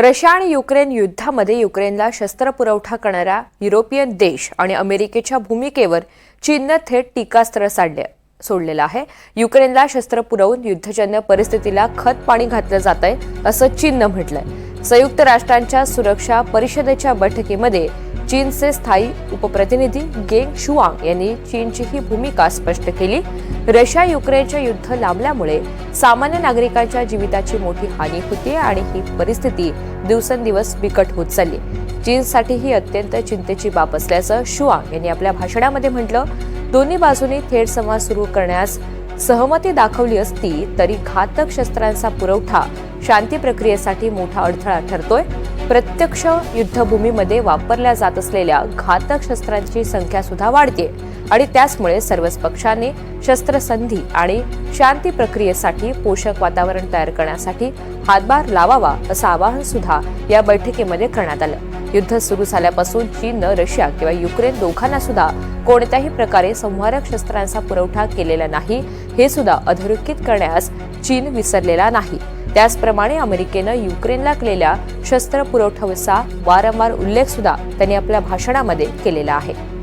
Russia आणि Ukraine युद्धामध्ये युक्रेनला शस्त्र पुरवठा करणाऱ्या युरोपियन देश आणि अमेरिकेच्या भूमिकेवर चीननं थेट टीकास्त्र साडले सोडलेलं आहे. युक्रेनला शस्त्र पुरवून युद्धजन्य परिस्थितीला खत पाणी घातलं जात आहे असं चीननं म्हटलंय. संयुक्त राष्ट्रांच्या सुरक्षा परिषदेच्या बैठकीमध्ये चीनचे स्थायी उपप्रतिनिधी गेंग शुआंग यांनी चीनची ही भूमिका स्पष्ट केली. रशिया युक्रेनचे युद्ध लांबल्यामुळे सामान्य नागरिकांच्या जीविताची मोठी हानी होती आणि ही परिस्थिती दिवसेंदिवस बिकट होत चालली. चीनसाठी ही अत्यंत चिंतेची बाब असल्याचं शुआंग यांनी आपल्या भाषणामध्ये म्हटलं. दोन्ही बाजूंनी थेट संवाद सुरू करण्यास सहमती दाखवली असती तरी घातक शस्त्रांचा पुरवठा शांती प्रक्रियेसाठी मोठा अडथळा ठरतोय. प्रत्यक्ष युद्धभूमीमध्ये वापरल्या जात असलेल्या घातक शस्त्रांची संख्या सुद्धा वाढते. आणि त्याचमुळे सर्वच पक्षांनी शस्त्रसंधी आणि शांती प्रक्रियेसाठी पोषक वातावरण तयार करण्यासाठी हातभार लावावा असं आवाहन सुद्धा या बैठकीमध्ये करण्यात आलं. युद्ध सुरू झाल्यापासून चीननं रशिया किंवा युक्रेन दोघांना सुद्धा कोणत्याही प्रकारे संहारक शस्त्रांचा पुरवठा केलेला नाही हे सुद्धा अधोरेखित करण्यास चीन विसरलेला नाही. त्याचप्रमाणे अमेरिकेनं युक्रेनला केलेल्या शस्त्र पुरवठ्याचा वारंवार उल्लेख सुद्धा त्यांनी आपल्या भाषणामध्ये केलेला आहे.